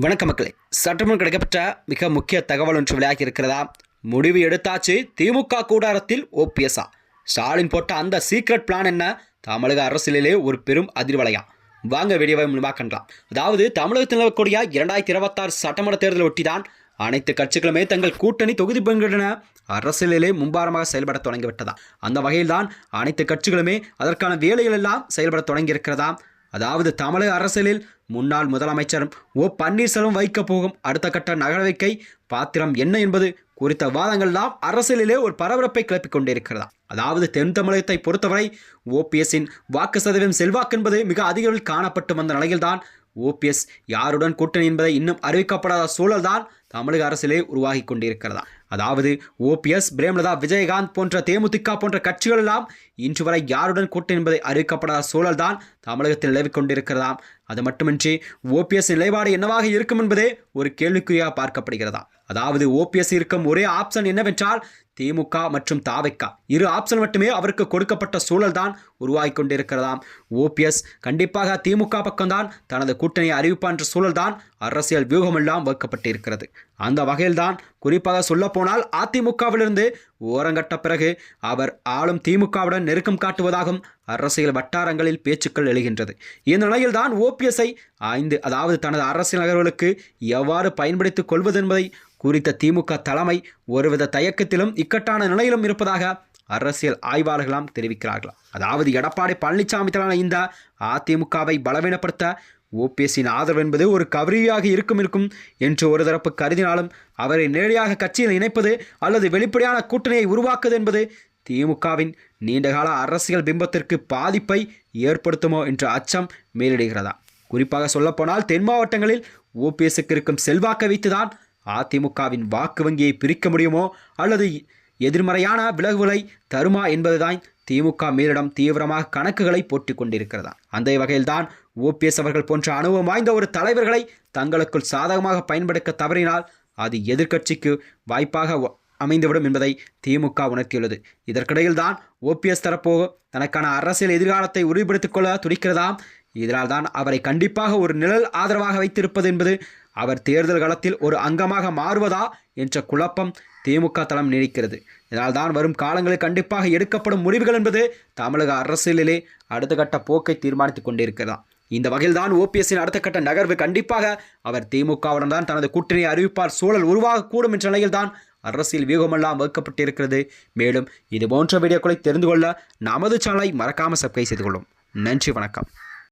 வணக்க மக்களே சட்டமன்றம் கிடைக்கப்பட்ட மிக முக்கிய தகவல் ஒன்று விளையாகி இருக்கிறதா? முடிவு எடுத்தாச்சு. திமுக கூடாரத்தில் ஓபிஎஸ்ஆ. ஸ்டாலின் போட்ட அந்த சீக்ரெட் பிளான் என்ன? தமிழக அரசியலிலே ஒரு பெரும் அதிர்வலையா? வாங்க வீடியோவை மூலமாக கண்டலாம். அதாவது தமிழகத்தில் நிலவக்கூடிய இரண்டாயிரத்தி இருபத்தாறு சட்டமன்ற தேர்தலை ஒட்டிதான் அனைத்து கட்சிகளுமே தங்கள் கூட்டணி தொகுதி பங்கிடன அரசியலிலே மும்பாரமாக செயல்பட தொடங்கிவிட்டதா? அந்த வகையில்தான் அனைத்து கட்சிகளுமே அதற்கான வேலைகள் எல்லாம் செயல்பட தொடங்கியிருக்கிறதா? அதாவது தமிழக அரசியலில் முன்னாள் முதலமைச்சரும் ஓ பன்னீர்செல்வம் வைக்கப் போகும் அடுத்த கட்ட நகரவைக்கை பாத்திரம் என்ன என்பது குறித்த வாதங்கள்லாம் அரசியலிலே ஒரு பரபரப்பை கிளப்பிக் கொண்டிருக்கிறதா? அதாவது தென் தமிழகத்தை பொறுத்தவரை ஓபிஎஸ்ஸின் வாக்கு சதவீதம் செல்வாக்கு என்பது மிக அதிக அளவில் காணப்பட்டு வந்த நிலையில்தான். ஓபிஎஸ் யாருடன் கூட்டணி என்பதை இன்னும் அறிவிக்கப்படாத சூழல்தான் தமிழக அரசிலே உருவாகி கொண்டிருக்கிறதா? அதாவது ஓபிஎஸ் பிரேமலதா விஜயகாந்த் போன்ற தேமுதிக போன்ற கட்சிகள் எல்லாம் இன்று வரை யாருடன் கூட்டணி என்பதை அறிவிக்கப்படாத சூழல்தான் தமிழகத்தில் நிலவிக் கொண்டிருக்கிறதாம். அது மட்டுமின்றி ஓபிஎஸ் நிலைப்பாடு என்னவாக இருக்கும் என்பதே ஒரு கேள்விக்குறியாக பார்க்கப்படுகிறதா? அதாவது ஓபிஎஸ் இருக்கும் ஒரே ஆப்ஷன் என்னவென்றால் திமுக மற்றும் தாவைக்கா இரு ஆப்ஷன் மட்டுமே அவருக்கு கொடுக்கப்பட்ட சூழல் தான் உருவாகி கொண்டிருக்கிறதாம். ஓபிஎஸ் கண்டிப்பாக திமுக பக்கம்தான் தனது கூட்டணியை அறிவிப்பான் என்ற சூழல் தான் அரசியல் வியூகமெல்லாம் வகுக்கப்பட்டிருக்கிறது. அந்த வகையில்தான் குறிப்பாக சொல்லப்போனால் அதிமுகவிலிருந்து ஓரங்கட்ட பிறகு அவர் ஆளும் திமுகவுடன் நெருக்கம் காட்டுவதாகவும் அரசியல் வட்டாரங்களில் பேச்சுக்கள் எழுகின்றது. இந்த நிலையில்தான் ஓபிஎஸ்ஐ ஐந்து அதாவது தனது அரசியல் நகர்வுகளுக்கு எவ்வாறு பயன்படுத்திக் கொள்வது என்பதை குறித்த திமுக தலைமை ஒருவித தயக்கத்திலும் இக்கட்டான நிலையிலும் இருப்பதாக அரசியல் ஆய்வாளர்களாம் தெரிவிக்கிறார்களாம் அதாவது எடப்பாடி பழனிசாமி தலைமையிலான இந்த அதிமுகவை பலவீனப்படுத்த ஓபிஎஸ்ஸின் ஆதரவு என்பது ஒரு கவரியாக இருக்கும் இருக்கும் என்று ஒரு தரப்பு கருதினாலும் அவரை நேரடியாக கட்சியில் இணைப்பது அல்லது வெளிப்படையான கூட்டணியை உருவாக்குவது என்பது திமுகவின் நீண்டகால அரசியல் பிம்பத்திற்கு பாதிப்பை ஏற்படுத்துமோ என்ற அச்சம் மேலிடுகிறதா? குறிப்பாக சொல்லப்போனால் தென் மாவட்டங்களில் ஓபிஎஸ்க்கு இருக்கும் செல்வாக்கை வைத்துதான் அதிமுகவின் வாக்கு வங்கியை பிரிக்க முடியுமோ அல்லது எதிர்மறையான விலகுகளை தருமா என்பதுதான் திமுக மேலிடம் தீவிரமாக கணக்குகளை போட்டி கொண்டிருக்கிறதா? அந்த வகையில்தான் ஓபிஎஸ் அவர்கள் போன்ற அனுபவம் வாய்ந்த ஒரு தலைவர்களை தங்களுக்குள் சாதகமாக பயன்படுத்த தவறினால் அது எதிர்க்கட்சிக்கு வாய்ப்பாக அமைந்துவிடும் என்பதை திமுக உணர்த்தியுள்ளது. இதற்கிடையில் தான் ஓபிஎஸ் தரப்போ தனக்கான அரசியல் எதிர்காலத்தை உறுதிப்படுத்திக் கொள்ள துடிக்கிறதாம் இதனால் தான் அவரை கண்டிப்பாக ஒரு நிழல் ஆதரவாக வைத்திருப்பது என்பது அவர் தேர்தல் களத்தில் ஒரு அங்கமாக மாறுவதா என்ற குழப்பம் திமுக தளம் நீடிக்கிறது. இதனால் தான் வரும் காலங்களில் கண்டிப்பாக எடுக்கப்படும் முடிவுகள் என்பது தமிழக அரசியலிலே அடுத்த கட்ட போக்கை தீர்மானித்துக் கொண்டிருக்கிறதாம் இந்த வகையில்தான் ஓபிஎஸ்ஸின் அடுத்த கட்ட நகர்வு. கண்டிப்பாக அவர் திமுகவுடன் தான் தனது கூட்டணியை அறிவிப்பார். சூழல் உருவாகக்கூடும் என்ற நிலையில்தான் அரசியல் வியூகமெல்லாம் வகுக்கப்பட்டிருக்கிறது. மேலும் இது போன்ற வீடியோக்களை தெரிந்து கொள்ள நமது சேனலை மறக்காமல் சப்ஸ்கிரைப் செய்து கொள்ளும். நன்றி வணக்கம்.